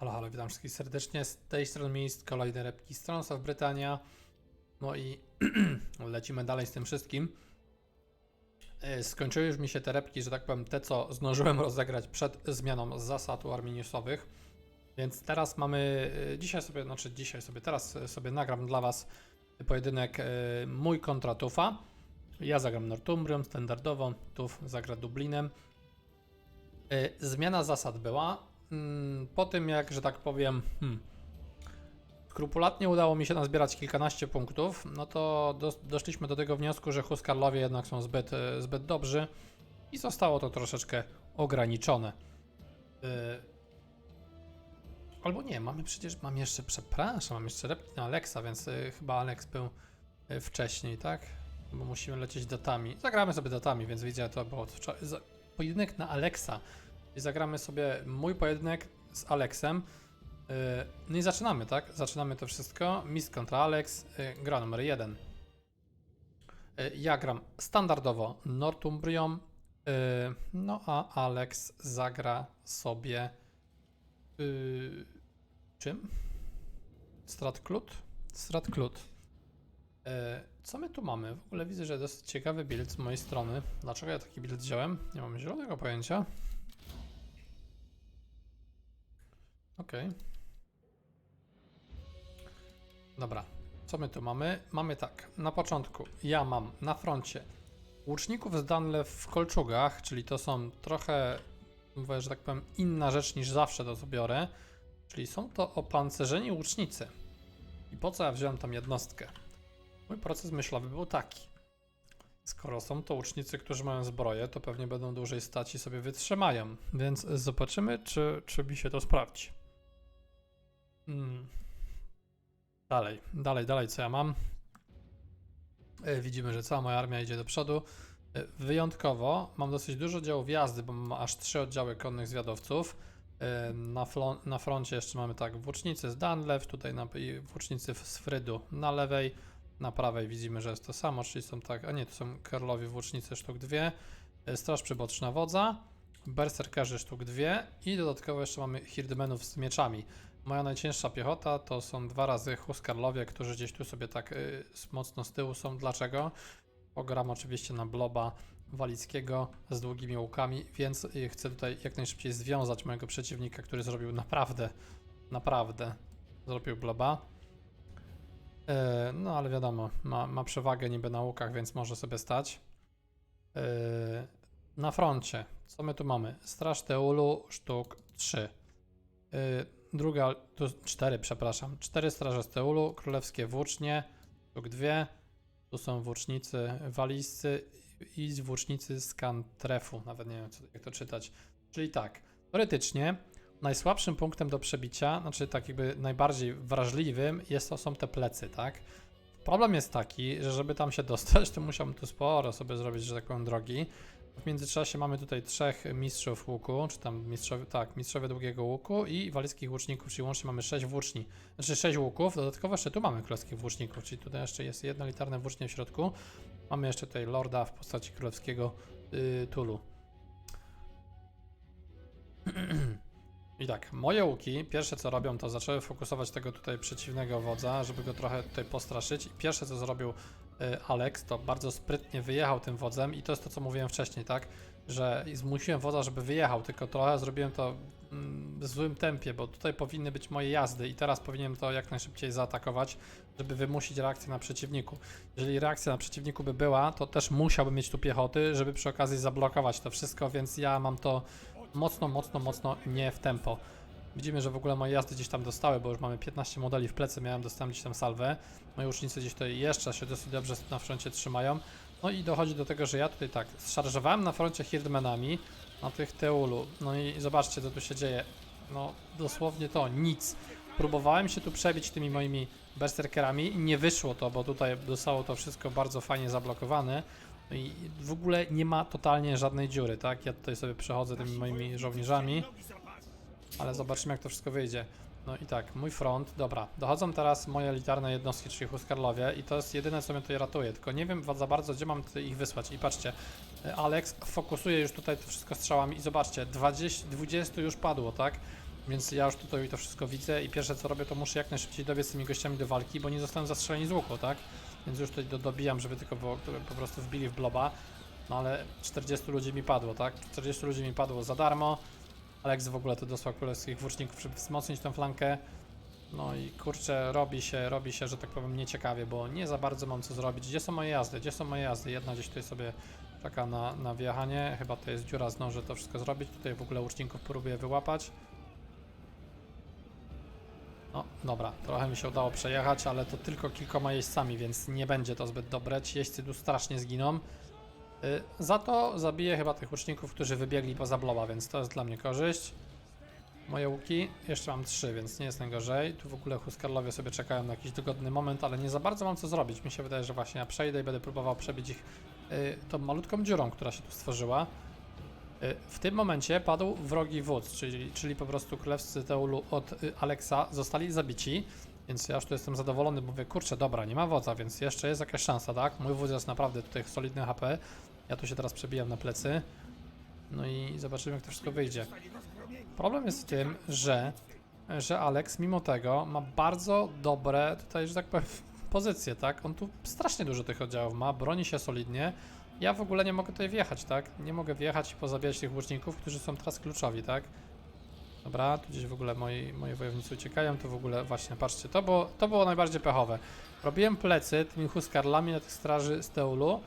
Halo, halo, witam wszystkich serdecznie. Z tej strony miejsc kolejne repki Stronsów Brytania. No i lecimy dalej z tym wszystkim. E, Skończyły już mi się te repki, że tak powiem, te co zdążyłem rozegrać przed zmianą zasad u arminiusowych. Więc teraz mamy, e, dzisiaj sobie, znaczy dzisiaj sobie, teraz sobie nagram dla Was pojedynek e, mój kontra Tufa. Ja zagram Northumbrią standardowo, Tuf zagra Dublinem. Zmiana zasad była. Mm, Po tym, jak, że tak powiem, hmm, skrupulatnie udało mi się nazbierać kilkanaście punktów, no to dos- doszliśmy do tego wniosku, że Huskarlowie jednak są zbyt, e, zbyt dobrzy i zostało to troszeczkę ograniczone. E, Albo nie, mamy przecież, mam jeszcze, przepraszam, mam jeszcze repki na Alexa, więc e, chyba Alex był wcześniej, tak? Bo musimy lecieć datami. Zagramy sobie datami, więc widzę, to było Pojedynek na Alexa. Zagramy sobie mój pojedynek z Alexem. Yy, No i zaczynamy, tak? Zaczynamy to wszystko. Miss kontra Alex, yy, gra numer jeden. Yy, Ja gram standardowo Northumbrią, no a Alex zagra sobie czym? Stratklut? Stratklut. Co my tu mamy? W ogóle widzę, że dosyć ciekawy build z mojej strony. Dlaczego ja taki build wziąłem? Nie mam zielonego pojęcia. Okej. Dobra. Co my tu mamy? Mamy tak. Na początku ja mam na froncie łuczników z Danle w kolczugach, czyli to są trochę, mówię, że tak powiem, inna rzecz niż zawsze to co biorę. Czyli są to opancerzeni łucznicy. I po co ja wziąłem tam jednostkę? Mój proces myślowy był taki. Skoro są to łucznicy, którzy mają zbroję, to pewnie będą dłużej stać i sobie wytrzymają. Więc zobaczymy, czy, czy mi się to sprawdzi. Hmm. Dalej, dalej, dalej, co ja mam? E, Widzimy, że cała moja armia idzie do przodu. E, Wyjątkowo mam dosyć dużo działów jazdy, bo mam aż trzy oddziały konnych zwiadowców. E, Na, na froncie jeszcze mamy tak włócznicy z Danlew, tutaj na, włócznicy z Frydu na lewej. Na prawej widzimy, że jest to samo, czyli są tak, a nie, to są Kerlowi włócznicy sztuk dwie, e, Straż Przyboczna Wodza, Berserkerzy sztuk dwie i dodatkowo jeszcze mamy Hirdmenów z mieczami. Moja najcięższa piechota to są dwa razy Huskarlowie, którzy gdzieś tu sobie tak y, mocno z tyłu są. Dlaczego? Pogram oczywiście na bloba walickiego z długimi łukami, więc y, chcę tutaj jak najszybciej związać mojego przeciwnika, który zrobił naprawdę, naprawdę zrobił bloba. E, No ale wiadomo, ma, ma przewagę niby na łukach, więc może sobie stać. E, Na froncie, co my tu mamy? Straż Teulu sztuk 3. Druga, tu 4, przepraszam. 4 straże z Teulu, królewskie włócznie, sztuk 2. Tu są włócznicy walijscy i włócznicy z Kantrefu. Nawet nie wiem, jak to czytać. Czyli tak, teoretycznie najsłabszym punktem do przebicia, znaczy tak jakby najbardziej wrażliwym jest to są te plecy, tak? Problem jest taki, że żeby tam się dostać, to musiałbym tu sporo sobie zrobić, że tak powiem, drogi. W międzyczasie mamy tutaj trzech mistrzów łuku, czy tam mistrzowie, tak, mistrzowie długiego łuku i walickich łuczników, czyli łącznie mamy sześć włóczni, znaczy sześć łuków, dodatkowo jeszcze tu mamy królewskich włóczników, czyli tutaj jeszcze jest jedna litarne włócznie w środku. Mamy jeszcze tutaj lorda w postaci królewskiego yy, Tulu. I tak, moje łuki, pierwsze co robią, to zaczęły fokusować tego tutaj przeciwnego wodza, żeby go trochę tutaj postraszyć. I pierwsze co zrobił y, Alex, to bardzo sprytnie wyjechał tym wodzem i to jest to, co mówiłem wcześniej, tak? Że zmusiłem wodza, żeby wyjechał, tylko trochę zrobiłem to mm, w złym tempie, bo tutaj powinny być moje jazdy i teraz powinienem to jak najszybciej zaatakować, żeby wymusić reakcję na przeciwniku. Jeżeli reakcja na przeciwniku by była, to też musiałbym mieć tu piechoty, żeby przy okazji zablokować to wszystko, więc ja mam to mocno, mocno, mocno nie w tempo. Widzimy, że w ogóle moje jazdy gdzieś tam dostały, bo już mamy 15 modeli w plecy, miałem dostałem gdzieś tam salwę. Moi ucznicy gdzieś tutaj jeszcze się dosyć dobrze na froncie trzymają. No i dochodzi do tego, że ja tutaj tak, szarżowałem na froncie Hirdmenami, na tych Teulu. No i zobaczcie, co tu się dzieje. No, dosłownie to, nic. Próbowałem się tu przebić tymi moimi berserkerami, nie wyszło to, bo tutaj zostało to wszystko bardzo fajnie zablokowane. No i w ogóle nie ma totalnie żadnej dziury, tak? Ja tutaj sobie przechodzę tymi moimi żołnierzami, ale zobaczymy jak to wszystko wyjdzie. No i tak, mój front, dobra, dochodzą teraz moje elitarne jednostki, czyli Huskarlowie i to jest jedyne co mnie tutaj ratuje, tylko nie wiem za bardzo gdzie mam ich wysłać i patrzcie, Alex fokusuje już tutaj to wszystko strzałami i zobaczcie, 20, 20 już padło, tak? Więc ja już tutaj to wszystko widzę i pierwsze co robię, to muszę jak najszybciej dobiec z tymi gościami do walki, bo nie zostałem zastrzeleni z łuku, tak? Więc już tutaj do, dobijam, żeby tylko po, po prostu wbili w bloba. No ale 40 ludzi mi padło, tak? 40 ludzi mi padło za darmo. Alex w ogóle to dosłał królewskich włóczników, żeby wzmocnić tę flankę. No i kurczę, robi się, robi się, że tak powiem, nieciekawie, bo nie za bardzo mam co zrobić. Gdzie są moje jazdy? Gdzie są moje jazdy? Jedna gdzieś tutaj sobie czeka na, na wjechanie. Chyba to jest dziura, zdążę to wszystko zrobić. Tutaj w ogóle łuczników próbuję wyłapać. No, dobra, trochę mi się udało przejechać, ale to tylko kilkoma jeźdźcami, więc nie będzie to zbyt dobre. Ci jeźdźcy tu strasznie zginą. Y, za to zabiję chyba tych łuczników, którzy wybiegli poza bloba, więc to jest dla mnie korzyść. Moje łuki, jeszcze mam trzy, więc nie jest najgorzej. Tu w ogóle Huskarlowie sobie czekają na jakiś dogodny moment, ale nie za bardzo mam co zrobić. Mi się wydaje, że właśnie ja przejdę i będę próbował przebić ich y, tą malutką dziurą, która się tu stworzyła. Y, W tym momencie padł wrogi wódz, czyli, czyli po prostu królewscy Teulu od y, Alexa zostali zabici, więc ja już tu jestem zadowolony, mówię, kurczę, dobra, nie ma wodza, więc jeszcze jest jakaś szansa, tak? Mój wódz jest naprawdę tutaj solidny HP, ja tu się teraz przebijam na plecy, no i zobaczymy, jak to wszystko wyjdzie. Problem jest w tym, że, że Alex mimo tego ma bardzo dobre, tutaj, że tak powiem, pozycje, tak? On tu strasznie dużo tych oddziałów ma, broni się solidnie, ja w ogóle nie mogę tutaj wjechać, tak? Nie mogę wjechać i pozabijać tych łuczników, którzy są teraz kluczowi, tak? Dobra, tu gdzieś w ogóle moi, moi wojownicy uciekają, to w ogóle właśnie, patrzcie, to było, to było najbardziej pechowe. Robiłem plecy tymi huskarlami na tych straży z Teulu,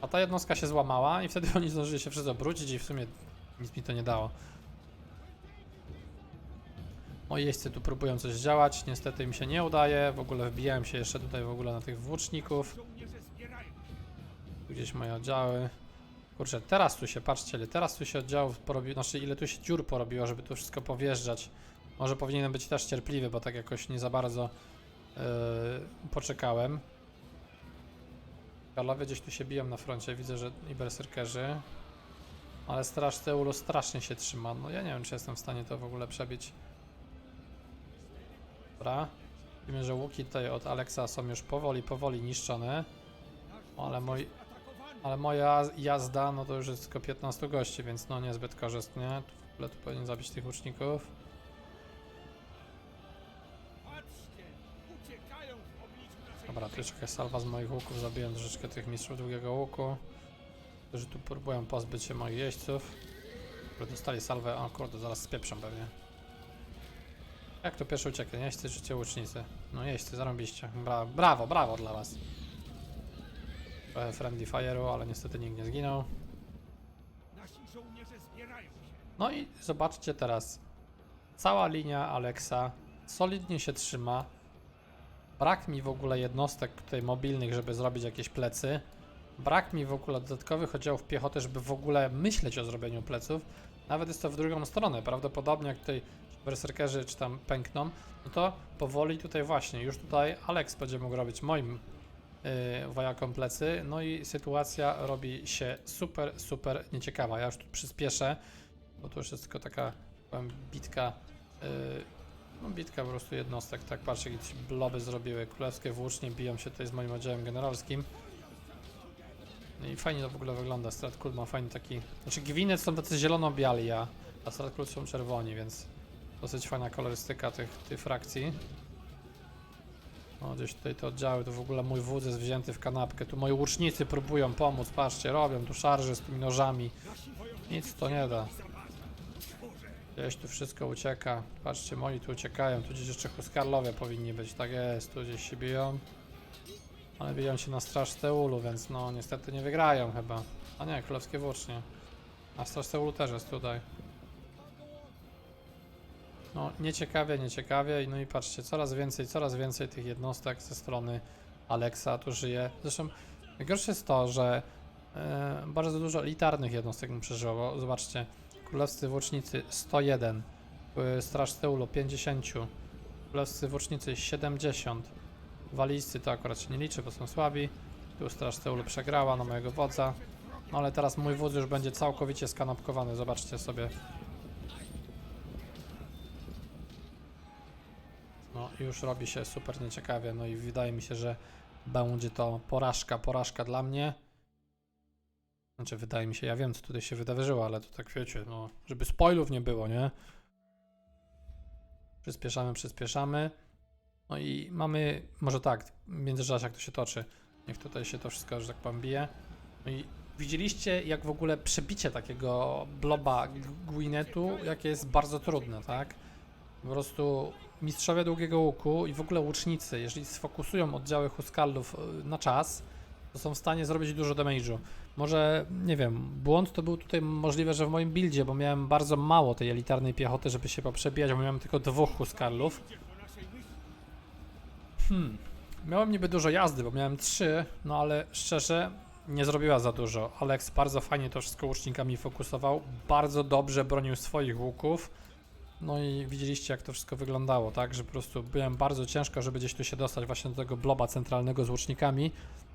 a ta jednostka się złamała i wtedy oni zdążyli się wszyscy obrócić i w sumie nic mi to nie dało. Moi jeźdźcy tu próbują coś działać, niestety im się nie udaje, w ogóle wbijałem się jeszcze tutaj w ogóle na tych włóczników. Gdzieś moje oddziały. Kurczę, teraz tu się, patrzcie, ile teraz tu się oddziałów porobiło, znaczy ile tu się dziur porobiło, żeby tu wszystko powjeżdżać. Może powinienem być też cierpliwy, bo tak jakoś nie za bardzo yy, poczekałem. Karlowie gdzieś tu się biją na froncie, widzę, że i berserkerzy. Ale straż Teulu strasznie się trzyma, no ja nie wiem, czy jestem w stanie to w ogóle przebić. Dobra. Widzimy, że łuki tutaj od Alexa są już powoli, powoli niszczone. Ale mój, ale moja jazda, no to już jest tylko 15 gości, więc no niezbyt korzystnie. Tu w ogóle tu powinien zabić tych łuczników. Dobra, jakaś salwa z moich łuków. Zabiłem troszeczkę tych mistrzów długiego łuku. Którzy tu próbują pozbyć się moich jeźdźców. Które dostali salwę. O kurde, zaraz spieprzą pewnie. Jak to pierwszy ucieknie? Jeźdźcy czy łucznicy? No jeźdźcy, zarąbiście. Bra brawo, brawo dla was. Friendly fire'u, ale niestety nikt nie zginął. No i zobaczcie teraz. Cała linia Alexa solidnie się trzyma. Brak mi w ogóle jednostek tutaj mobilnych, żeby zrobić jakieś plecy. Brak mi w ogóle dodatkowych oddziałów piechoty, żeby w ogóle myśleć o zrobieniu pleców. Nawet jest to w drugą stronę. Prawdopodobnie jak tutaj berserkerzy czy tam pękną, no to powoli tutaj właśnie, już tutaj Alex będzie mógł robić moim wojakom plecy. No i sytuacja robi się super, super nieciekawa. Ja już tu przyspieszę, bo to już jest tylko taka powiem, bitka. Yy, no bitka po prostu jednostek, tak patrzcie, gdzie bloby zrobiły, królewskie włócznie biją się tutaj z moim oddziałem generalskim. No i fajnie to w ogóle wygląda, Stratkult ma fajny taki, znaczy gwinec są tacy zielono-biali, a, a są czerwoni, więc dosyć fajna kolorystyka tych, tych frakcji. O, gdzieś tutaj te oddziały, to w ogóle mój wódz jest wzięty w kanapkę, tu moi łucznicy próbują pomóc, patrzcie, robią tu szarże z tymi nożami, nic to nie da. Gdzieś tu wszystko ucieka. Patrzcie, moi tu uciekają. Tu gdzieś jeszcze Huskarlowie powinni być. Tak jest, tu gdzieś się biją. Ale biją się na straż Teulu, więc no niestety nie wygrają chyba. A nie, królewskie włócznie. A straż Teulu też jest tutaj. No, nieciekawie, nieciekawie. No i patrzcie, coraz więcej, coraz więcej tych jednostek ze strony Alexa tu żyje. Zresztą najgorsze jest to, że e, bardzo dużo elitarnych jednostek mu przeżyło. Zobaczcie, Królewscy Włócznicy 101, y, Straż Teulu 50, Królewscy Włócznicy 70, Walijscy to akurat się nie liczy, bo są słabi. Tu Straż Teulu przegrała na mojego wodza. No ale teraz mój wódz już będzie całkowicie skanapkowany, zobaczcie sobie. No już robi się super nieciekawie, no i wydaje mi się, że będzie to porażka, porażka dla mnie. Znaczy, wydaje mi się, ja wiem, co tutaj się wydarzyło, ale to tak wiecie, no, żeby spoilów nie było, nie? Przyspieszamy, przyspieszamy. No i mamy, może tak, w międzyczasie jak to się toczy. Niech tutaj się to wszystko, że tak powiem, bije. No i widzieliście jak w ogóle przebicie takiego bloba Gwinetu, jakie jest bardzo trudne, tak? Po prostu mistrzowie długiego łuku i w ogóle łucznicy, jeżeli sfokusują oddziały Huskallów y, na czas, to są w stanie zrobić dużo damage'u. Może, nie wiem, błąd to był tutaj możliwe, że w moim buildzie, bo miałem bardzo mało tej elitarnej piechoty, żeby się poprzebijać, bo miałem tylko dwóch Huskallów. Hmm. Miałem niby dużo jazdy, bo miałem trzy, no ale szczerze nie zrobiła za dużo. Alex bardzo fajnie to wszystko łucznikami fokusował, bardzo dobrze bronił swoich łuków. No i widzieliście jak to wszystko wyglądało, tak? Że po prostu byłem bardzo ciężko, żeby gdzieś tu się dostać właśnie do tego bloba centralnego z łucznikami.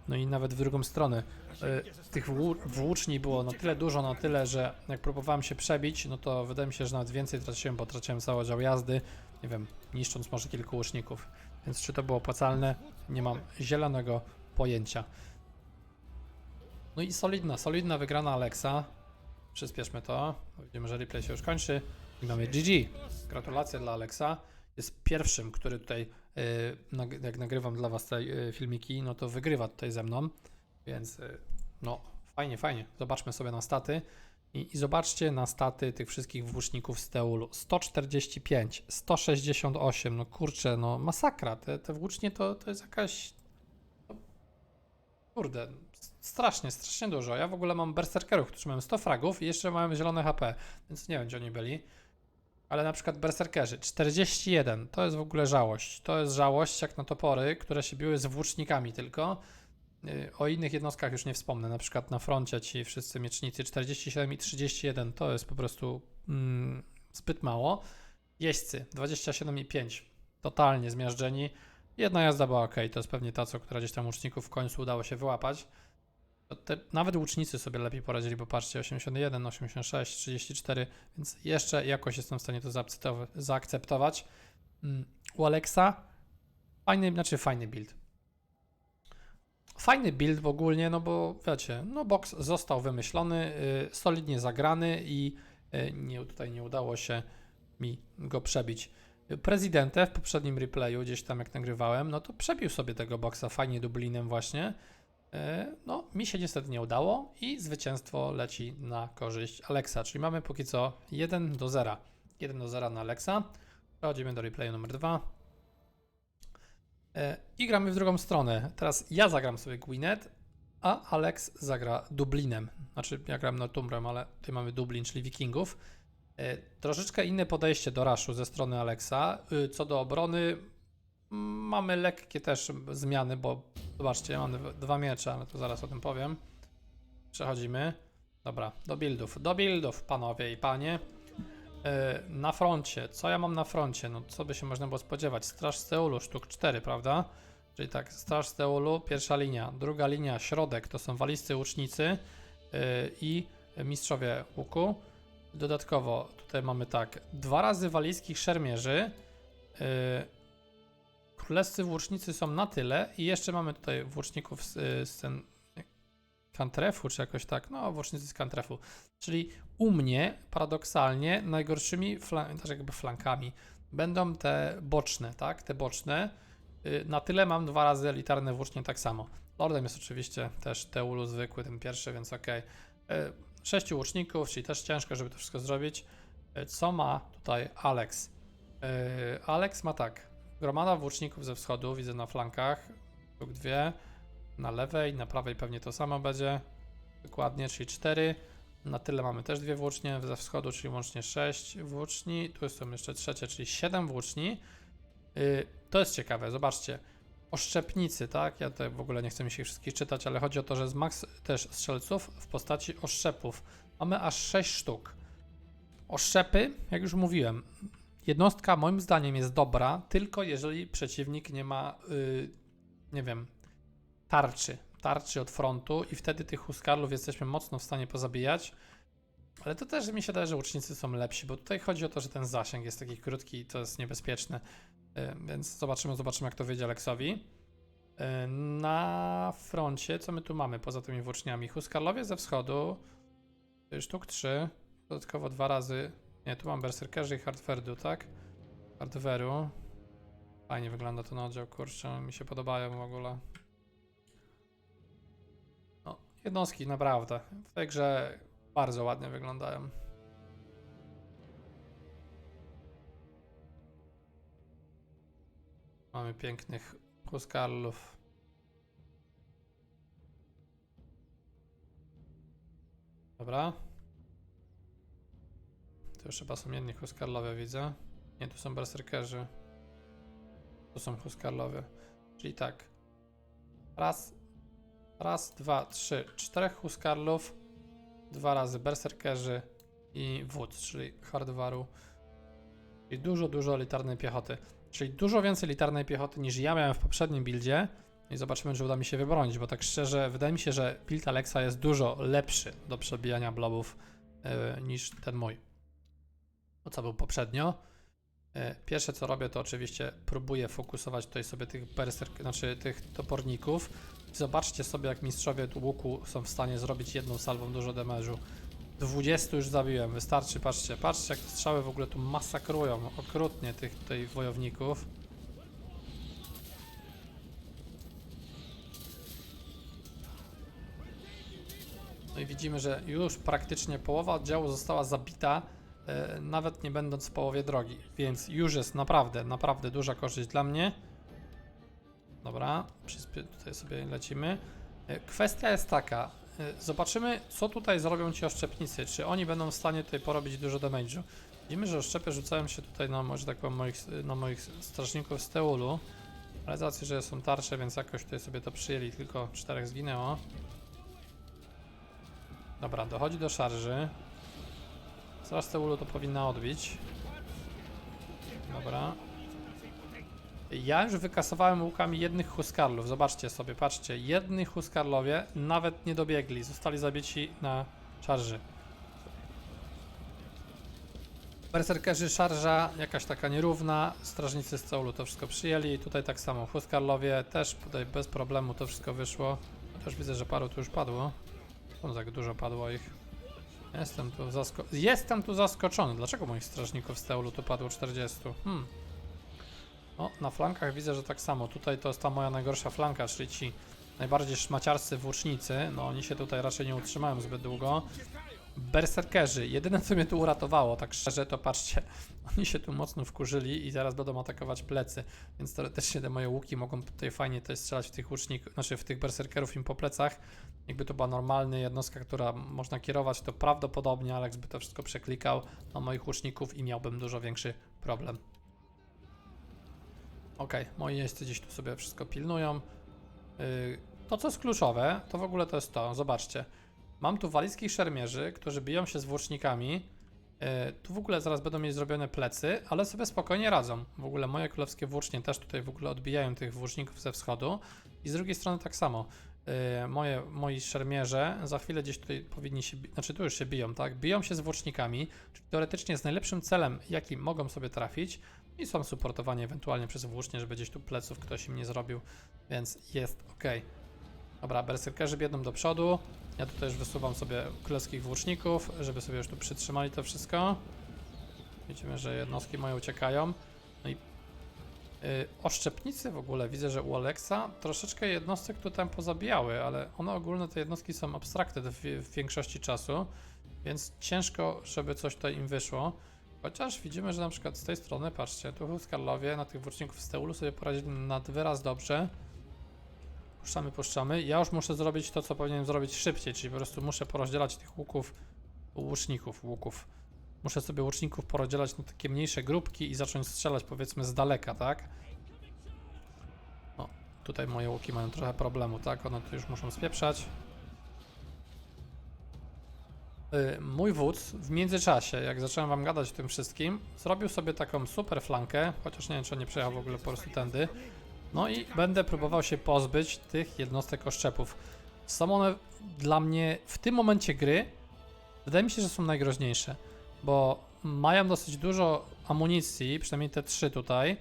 No i nawet w drugą stronę. E, tych włó- włóczni było na tyle dużo, na tyle, że jak próbowałem się przebić, no to wydaje mi się, że nawet więcej traciłem, bo traciłem cały oddział jazdy, nie wiem, niszcząc może kilku łuczników. Więc czy to było opłacalne? Nie mam zielonego pojęcia. No i solidna, solidna wygrana Alexa. Przyspieszmy to. Widzimy, że replay się już kończy. I mamy GG. Gratulacje dla Alexa. Jest pierwszym, który tutaj, nag- jak nagrywam dla Was te yy, filmiki, no to wygrywa tutaj ze mną. Więc yy, no, fajnie, fajnie. Zobaczmy sobie na staty. I, I zobaczcie na staty tych wszystkich włóczników z Teulu. 145, 168, no kurczę, no masakra. Te, te włócznie to, to jest jakaś... no, Kurde, strasznie, strasznie dużo. Ja w ogóle mam berserkerów, którzy mają 100 fragów i jeszcze mają zielone HP, więc nie wiem, gdzie oni byli. Ale na przykład berserkerzy 41, to jest w ogóle żałość. To jest żałość jak na topory, które się biły z włócznikami tylko. Yy, O innych jednostkach już nie wspomnę, na przykład na froncie ci wszyscy miecznicy 47 i 31 to jest po prostu mm, zbyt mało. Jeźdźcy 27 i 5 totalnie zmiażdżeni. Jedna jazda była ok, to jest pewnie ta, co która gdzieś tam łuczników w końcu udało się wyłapać. To Te, nawet łucznicy sobie lepiej poradzili, bo patrzcie 81, 86, 34, więc jeszcze jakoś jestem w stanie to zaakceptowa- zaakceptować. Mm, U Alexa fajny, znaczy fajny build. Fajny build ogólnie, no bo wiecie, no box został wymyślony, y, solidnie zagrany i y, nie, tutaj nie udało się mi go przebić. Prezydentę w poprzednim replayu, gdzieś tam jak nagrywałem, no to przebił sobie tego boxa fajnie Dublinem właśnie. Y, No, mi się niestety nie udało i zwycięstwo leci na korzyść Alexa, czyli mamy póki co 1 do 0. 1 do 0 na Alexa. Przechodzimy do replayu numer 2. E, I gramy w drugą stronę. Teraz ja zagram sobie Gwinet, a Alex zagra Dublinem. Znaczy, ja gram Northumbrem, ale tutaj mamy Dublin, czyli Wikingów. E, Troszeczkę inne podejście do raszu ze strony Alexa. Co do obrony, mamy lekkie też zmiany, bo zobaczcie, mamy dwa- miecze, ale to zaraz o tym powiem. Przechodzimy. Dobra, do buildów. Do buildów, panowie i panie. E, Na froncie, co ja mam na froncie? No co by się można było spodziewać? Straż Seulu, sztuk 4, prawda? Czyli tak, Straż Seulu, pierwsza linia, druga linia, środek, to są waliscy łucznicy yy, i mistrzowie łuku. Dodatkowo tutaj mamy tak, dwa razy walijskich szermierzy, yy, królewscy włócznicy są na tyle i jeszcze mamy tutaj włóczników z, yy, z ten Kantrefu, czy jakoś tak, no włócznicy z Kantrefu. Czyli u mnie paradoksalnie najgorszymi flan- też jakby flankami będą te boczne, tak? Te boczne. Y, Na tyle mam dwa razy elitarne włócznie tak samo. Lordem jest oczywiście też Teulu zwykły, ten pierwszy, więc ok. Sześciu łuczników, czyli też ciężko, żeby to wszystko zrobić. Y, Co ma tutaj Alex? Y, Alex ma tak. Gromada włóczników ze wschodu, widzę na flankach. Sztuk dwie. Na lewej, na prawej pewnie to samo będzie. Dokładnie, czyli cztery. Na tyle mamy też dwie włócznie ze wschodu, czyli łącznie 6 włóczni. Tu są jeszcze trzecie, czyli 7 włóczni. Yy, to jest ciekawe, zobaczcie. Oszczepnicy, tak? Ja tutaj w ogóle nie chcę mi się ich wszystkich czytać, ale chodzi o to, że z max też strzelców w postaci oszczepów mamy aż 6 sztuk. Oszczepy, jak już mówiłem, jednostka moim zdaniem jest dobra, tylko jeżeli przeciwnik nie ma, yy, nie wiem, tarczy, tarczy od frontu i wtedy tych huskarlów jesteśmy mocno w stanie pozabijać. Ale to też mi się wydaje, że łucznicy są lepsi, bo tutaj chodzi o to, że ten zasięg jest taki krótki i to jest niebezpieczne. Y, Więc zobaczymy, zobaczymy jak to wyjdzie Aleksowi. Y, Na froncie, co my tu mamy poza tymi włóczniami? Huskarlowie ze wschodu, sztuk 3, dodatkowo dwa razy, nie, tu mam berserkerzy i hardferdu, tak? hardware'u. Fajnie wygląda ten oddział, kurczę, mi się podobają w ogóle. No, jednostki naprawdę. W tej grze bardzo ładnie wyglądają. Mamy pięknych huskarlów. Dobra. Tu już chyba są jedni huskarlowie, widzę. Nie, tu są berserkerzy. Tu są huskarlowie. Czyli tak. Raz, raz, dwa, trzy, czterech huskarlów. Dwa razy berserkerzy i wódz, czyli hardwaru. Czyli dużo, dużo elitarnej piechoty. Czyli dużo więcej elitarnej piechoty niż ja miałem w poprzednim buildzie. I zobaczymy, czy uda mi się wybronić, bo tak szczerze, wydaje mi się, że build Alexa jest dużo lepszy do przebijania blobów yy, niż ten mój. O co był poprzednio. Yy, pierwsze co robię, to oczywiście próbuję fokusować tutaj sobie tych berserk, znaczy tych toporników. Zobaczcie sobie, jak mistrzowie łuku są w stanie zrobić jedną salwą dużo damage'u. 20 już zabiłem, wystarczy, patrzcie, patrzcie jak strzały w ogóle tu masakrują okrutnie tych tutaj wojowników. No i widzimy, że już praktycznie połowa oddziału została zabita, e, nawet nie będąc w połowie drogi, więc już jest naprawdę, naprawdę duża korzyść dla mnie. Dobra, tutaj sobie lecimy. E, Kwestia jest taka, e, zobaczymy co tutaj zrobią ci oszczepnicy, czy oni będą w stanie tutaj porobić dużo damage'u. Widzimy, że oszczepy rzucają się tutaj na, może tak powiem, moich, na moich strażników z Teulu, ale z racji, że są tarcze, więc jakoś tutaj sobie to przyjęli, tylko czterech zginęło. Dobra, dochodzi do szarży. Straż Teulu to powinna odbić. Dobra. Ja już wykasowałem łukami jednych huskarlów. Zobaczcie sobie, patrzcie. Jednych huskarlowie nawet nie dobiegli. Zostali zabici na szarży. Berserkerzy szarża, jakaś taka nierówna. Strażnicy z Ceulu to wszystko przyjęli. Tutaj tak samo. Huskarlowie też tutaj bez problemu to wszystko wyszło. Chociaż widzę, że paru tu już padło. Skąd tak dużo padło ich? Jestem tu, zasko Jestem tu zaskoczony. Dlaczego moich strażników z Teulu tu padło 40? Hmm. O, na flankach widzę, że tak samo. Tutaj to jest ta moja najgorsza flanka, czyli ci najbardziej szmaciarscy włócznicy. No oni się tutaj raczej nie utrzymają zbyt długo. Berserkerzy. Jedyne co mnie tu uratowało, tak szczerze, to patrzcie. Oni się tu mocno wkurzyli i zaraz będą atakować plecy. Więc teoretycznie te moje łuki mogą tutaj fajnie tutaj strzelać w tych łuczników, znaczy w tych berserkerów im po plecach. Jakby to była normalna jednostka, która można kierować, to prawdopodobnie Alex by to wszystko przeklikał na moich łuczników i miałbym dużo większy problem. Okej, moi jeźdźcy gdzieś tu sobie wszystko pilnują. Yy, to, co jest kluczowe, to w ogóle to jest to. Zobaczcie. Mam tu walizkich szermierzy, którzy biją się z włócznikami. Yy, tu w ogóle zaraz będą mieć zrobione plecy, ale sobie spokojnie radzą. W ogóle moje królewskie włócznie też tutaj w ogóle odbijają tych włóczników ze wschodu. I z drugiej strony tak samo. Yy, moje, moi szermierze za chwilę gdzieś tutaj powinni się, znaczy tu już się biją, tak? Biją się z włócznikami, czyli teoretycznie z najlepszym celem, jaki mogą sobie trafić i są supportowani ewentualnie przez włócznie, żeby gdzieś tu pleców ktoś im nie zrobił, więc jest ok. Dobra, berserkerzy biegną do przodu. Ja tutaj już wysuwam sobie królewskich włóczników, żeby sobie już tu przytrzymali to wszystko. Widzimy, że jednostki moje uciekają. No i yy, oszczepnicy w ogóle widzę, że u Alexa troszeczkę jednostek tu tam pozabijały, ale one ogólne te jednostki są abstrakty w, w większości czasu, więc ciężko, żeby coś tutaj im wyszło. Chociaż widzimy, że na przykład z tej strony, patrzcie, tu Huskarlowie na tych włóczników z Teulu sobie poradzili nad wyraz dobrze. Puszczamy, puszczamy. Ja już muszę zrobić to, co powinienem zrobić szybciej, czyli po prostu muszę porozdzielać tych łuków, łuczników, łuków. Muszę sobie łuczników porozdzielać na takie mniejsze grupki i zacząć strzelać powiedzmy z daleka, tak? O, tutaj moje łuki mają trochę problemu, tak? One tu już muszą spieprzać. Y, Mój wódz w międzyczasie, jak zacząłem wam gadać o tym wszystkim, zrobił sobie taką super flankę, chociaż nie wiem, czy on nie przejechał w ogóle po prostu tędy. No i będę próbował się pozbyć tych jednostek oszczepów. Są one dla mnie w tym momencie gry, wydaje mi się, że są najgroźniejsze, bo mają dosyć dużo amunicji, przynajmniej te trzy tutaj,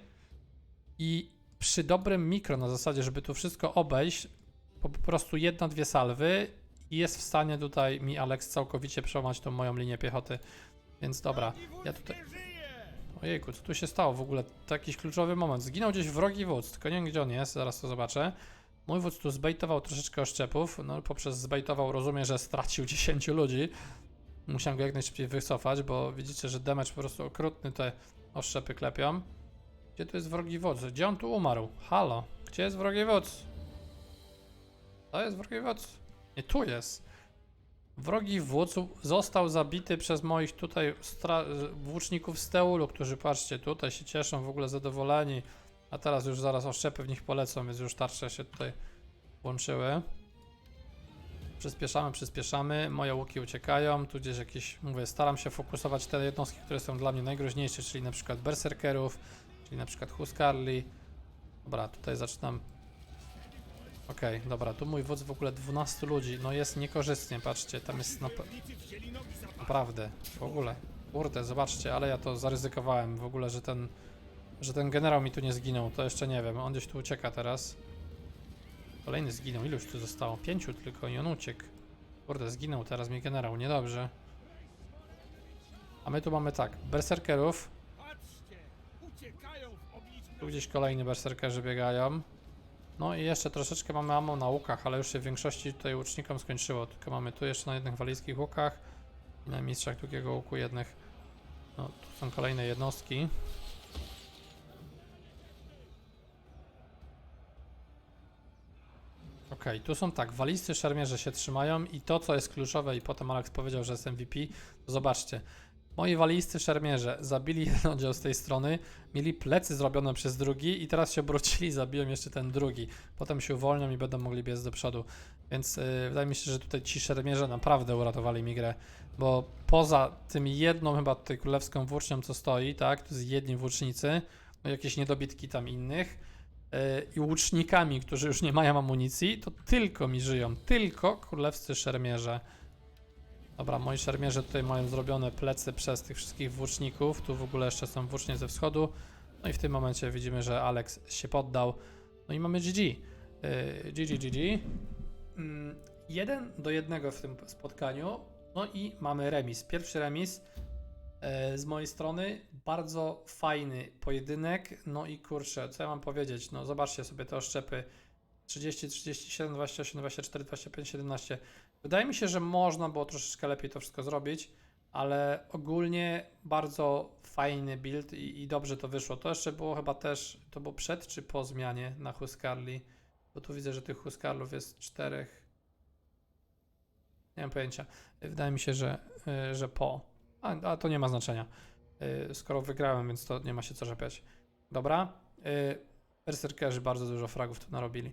i przy dobrym mikro na zasadzie, żeby tu wszystko obejść, po, prostu jedna, dwie salwy i jest w stanie tutaj mi Alex całkowicie przełamać tą moją linię piechoty. Więc dobra, ja tutaj... Ojejku, co tu się stało w ogóle? To jakiś kluczowy moment. Zginął gdzieś wrogi wódz, tylko nie wiem gdzie on jest, zaraz to zobaczę. Mój wódz tu zbejtował troszeczkę oszczepów, no poprzez zbejtował rozumiem, że stracił 10 ludzi. Musiałem go jak najszybciej wycofać, bo widzicie, że damage po prostu okrutny te oszczepy klepią. Gdzie tu jest wrogi wódz? Gdzie on tu umarł? Halo, gdzie jest wrogi wódz? To jest wrogi wódz? Nie, tu jest. Wrogi wódz został zabity przez moich tutaj włóczników z Teulu, którzy patrzcie, tutaj się cieszą, w ogóle zadowoleni. A teraz już zaraz oszczepy w nich polecą, więc już tarcze się tutaj łączyły. Przyspieszamy, przyspieszamy. Moje łuki uciekają. Tu gdzieś jakieś, mówię, staram się fokusować te jednostki, które są dla mnie najgroźniejsze, czyli na przykład berserkerów, czyli na przykład Huskarli. Dobra, tutaj zaczynam. Okej, dobra, tu mój wódz w ogóle 12 ludzi. No jest niekorzystnie, patrzcie, tam jest nap naprawdę, w ogóle. Kurde, zobaczcie, ale ja to zaryzykowałem w ogóle, że ten, że ten generał mi tu nie zginął, to jeszcze nie wiem. On gdzieś tu ucieka teraz. Kolejny zginął, iluś tu zostało? Pięciu tylko i on uciekł. Kurde, zginął teraz mi generał, niedobrze. A my tu mamy tak, berserkerów. Tu gdzieś kolejni berserkerzy biegają. No i jeszcze troszeczkę mamy ammo na łukach, ale już się w większości tutaj łucznikom skończyło. Tylko mamy tu jeszcze na jednych walijskich łukach i na mistrzach długiego łuku jednych. No, tu są kolejne jednostki. Okej, tu są tak, walisty szermierze się trzymają i to, co jest kluczowe i potem Alex powiedział, że jest MVP, to zobaczcie. Moi walisty szermierze zabili jeden oddział z tej strony, mieli plecy zrobione przez drugi i teraz się obrócili, zabiją jeszcze ten drugi. Potem się uwolnią i będą mogli biec do przodu. Więc yy, wydaje mi się, że tutaj ci szermierze naprawdę uratowali mi grę, bo poza tym jedną chyba tutaj królewską włócznią, co stoi, tak, to jest jedni włócznicy, no jakieś niedobitki tam innych yy, i łucznikami, którzy już nie mają amunicji, to tylko mi żyją, tylko królewscy szermierze. Dobra, moi szermierze tutaj mają zrobione plecy przez tych wszystkich włóczników. Tu w ogóle jeszcze są włócznie ze wschodu. No i w tym momencie widzimy, że Alex się poddał. No i mamy GG. Yy, GG, GG. Mm, jeden do jednego w tym spotkaniu. No i mamy remis. Pierwszy remis e, z mojej strony. Bardzo fajny pojedynek. No i kurczę, co ja mam powiedzieć? No zobaczcie sobie te oszczepy. 30, 37, 28, 24, 25, 17. Wydaje mi się, że można było troszeczkę lepiej to wszystko zrobić, ale ogólnie bardzo fajny build i, i dobrze to wyszło. To jeszcze było chyba też, to było przed czy po zmianie na Huskarli, bo tu widzę, że tych Huskarlów jest czterech. Nie mam pojęcia. Wydaje mi się, że, y, że po. A, a to nie ma znaczenia. Y, Skoro wygrałem, więc to nie ma się co rzepiać. Dobra. Y, Berserkerzy bardzo dużo fragów tu narobili.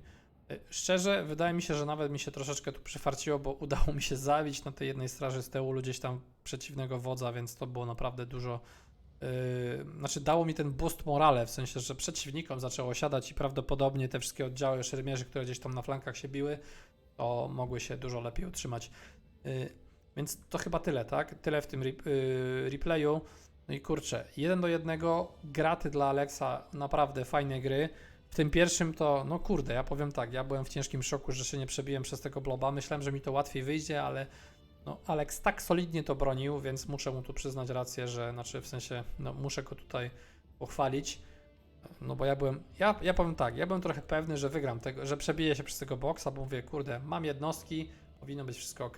Szczerze, wydaje mi się, że nawet mi się troszeczkę tu przyfarciło, bo udało mi się zabić na tej jednej straży z Teulu gdzieś tam przeciwnego wodza, więc to było naprawdę dużo. Yy, znaczy, dało mi ten boost morale, w sensie, że przeciwnikom zaczęło siadać i prawdopodobnie te wszystkie oddziały szermierzy, które gdzieś tam na flankach się biły, to mogły się dużo lepiej utrzymać. Yy, więc to chyba tyle, tak? Tyle w tym yy, replayu. No i kurczę, jeden do jednego, graty dla Alexa, naprawdę fajne gry. W tym pierwszym to, no kurde, ja powiem tak, ja byłem w ciężkim szoku, że się nie przebiłem przez tego bloba. Myślałem, że mi to łatwiej wyjdzie, ale no, Alex tak solidnie to bronił, więc muszę mu tu przyznać rację, że, znaczy w sensie, no muszę go tutaj pochwalić. No bo ja byłem, ja, ja powiem tak, ja byłem trochę pewny, że wygram tego, że przebiję się przez tego boksa, bo mówię, kurde, mam jednostki, powinno być wszystko ok.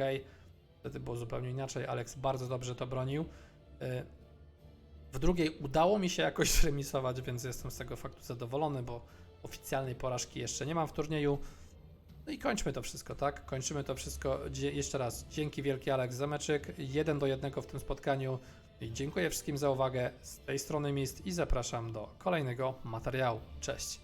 Wtedy było zupełnie inaczej. Alex bardzo dobrze to bronił. Y, W drugiej udało mi się jakoś zremisować, więc jestem z tego faktu zadowolony, bo oficjalnej porażki jeszcze nie mam w turnieju. No i kończmy to wszystko, tak? Kończymy to wszystko. Jeszcze raz dzięki wielkie Alex Zameczek. Jeden do jednego w tym spotkaniu. I dziękuję wszystkim za uwagę. Z tej strony Mist i zapraszam do kolejnego materiału. Cześć!